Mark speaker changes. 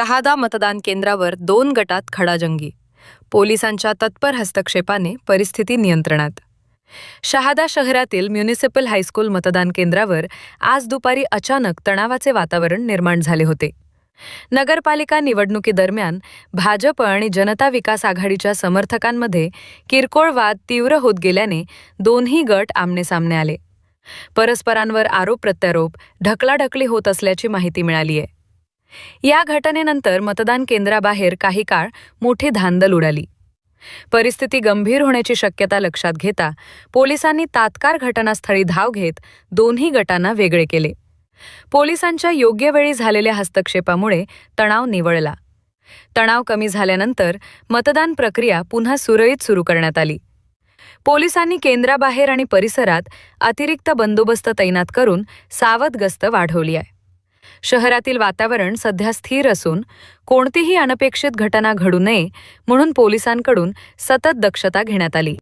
Speaker 1: शहादा मतदान केंद्रावर दोन गटात खडाजंगी. पोलिसांच्या तत्पर हस्तक्षेपाने परिस्थिती नियंत्रणात. शहादा शहरातील म्युनिसिपल हायस्कूल मतदान केंद्रावर आज दुपारी अचानक तणावाचे वातावरण निर्माण झाले होते. नगरपालिका निवडणुकीदरम्यान भाजप आणि जनता विकास आघाडीच्या समर्थकांमध्ये किरकोळ वाद तीव्र होत गेल्याने दोन्ही गट आमनेसामने आले. परस्परांवर आरोप प्रत्यारोप ढकलाढकली होत असल्याची माहिती मिळाली आहे या घटनेनंतर मतदान केंद्राबाहेर काही काळ मोठी धांदल उडाली. परिस्थिती गंभीर होण्याची शक्यता लक्षात घेता पोलिसांनी तात्काळ घटनास्थळी धाव घेत दोन्ही गटांना वेगळे केले. पोलिसांच्या योग्य वेळी झालेल्या हस्तक्षेपामुळे तणाव निवळला. तणाव कमी झाल्यानंतर मतदान प्रक्रिया पुन्हा सुरळीत सुरू करण्यात आली. पोलिसांनी केंद्राबाहेर आणि परिसरात अतिरिक्त बंदोबस्त तैनात करून सावध गस्त वाढवली आहे. शहरातील वातावरण सध्या स्थिर असून कोणतीही अनपेक्षित घटना घडू नये म्हणून पोलिसांकडून सतत दक्षता घेण्यात आली.